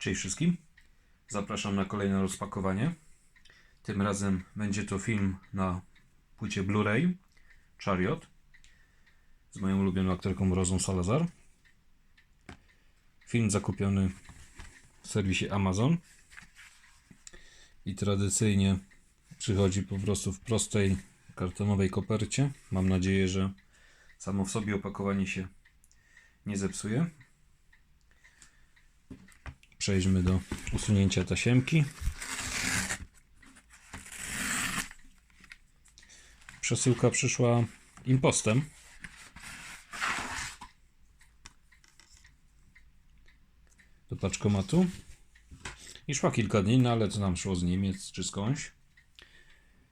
Cześć wszystkim. Zapraszam na kolejne rozpakowanie. Tym razem będzie to film na płycie Blu-ray Chariot z moją ulubioną aktorką Rozą Salazar. Film zakupiony w serwisie Amazon i tradycyjnie przychodzi po prostu w prostej kartonowej kopercie. Mam nadzieję, że samo w sobie opakowanie się nie zepsuje. Przejdźmy do usunięcia tasiemki. Przesyłka przyszła impostem. Do paczkomatu. I szła kilka dni, no ale to nam szło z Niemiec czy skądś.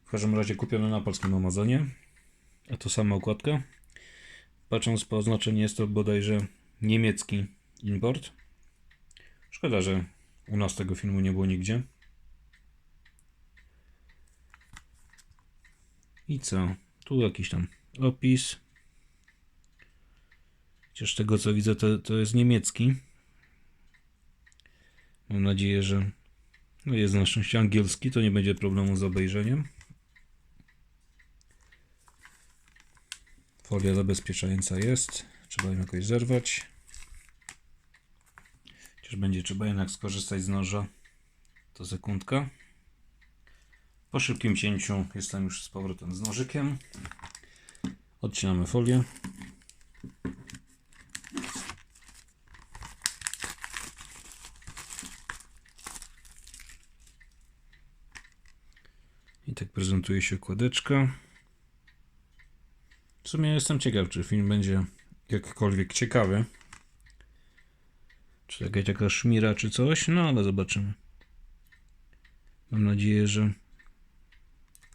W każdym razie kupione na polskim Amazonie. A to sama okładka. Patrząc po oznaczeniu jest to bodajże niemiecki import. Szkoda, że u nas tego filmu nie było nigdzie. I co? Tu jakiś tam opis. Chociaż tego co widzę, to, to jest niemiecki. Mam nadzieję, że no jest na szczęście angielski, to nie będzie problemu z obejrzeniem. Folia zabezpieczająca jest. Trzeba ją jakoś zerwać. Chociaż będzie trzeba jednak skorzystać z noża. To sekundka. Po szybkim cięciu jestem już z powrotem z nożykiem. Odcinamy folię. I tak prezentuje się kładeczka. W sumie jestem ciekaw, czy film będzie jakkolwiek ciekawy. Czy jakaś taka szmira, czy coś, no ale zobaczymy. Mam nadzieję, że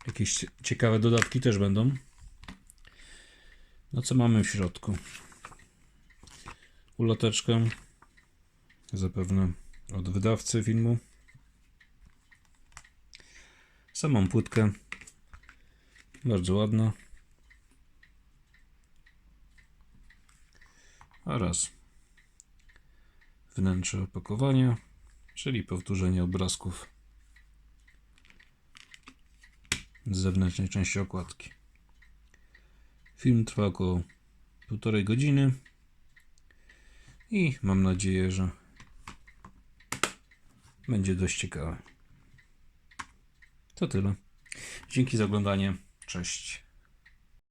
jakieś cie- ciekawe dodatki też będą. No co mamy w środku? Uloteczkę. Zapewne od wydawcy filmu. Samą płytkę. Bardzo ładna. Oraz wnętrze opakowania, czyli powtórzenie obrazków z zewnętrznej części okładki. Film trwa około półtorej godziny i mam nadzieję, że będzie dość ciekawe. To tyle. Dzięki za oglądanie. Cześć.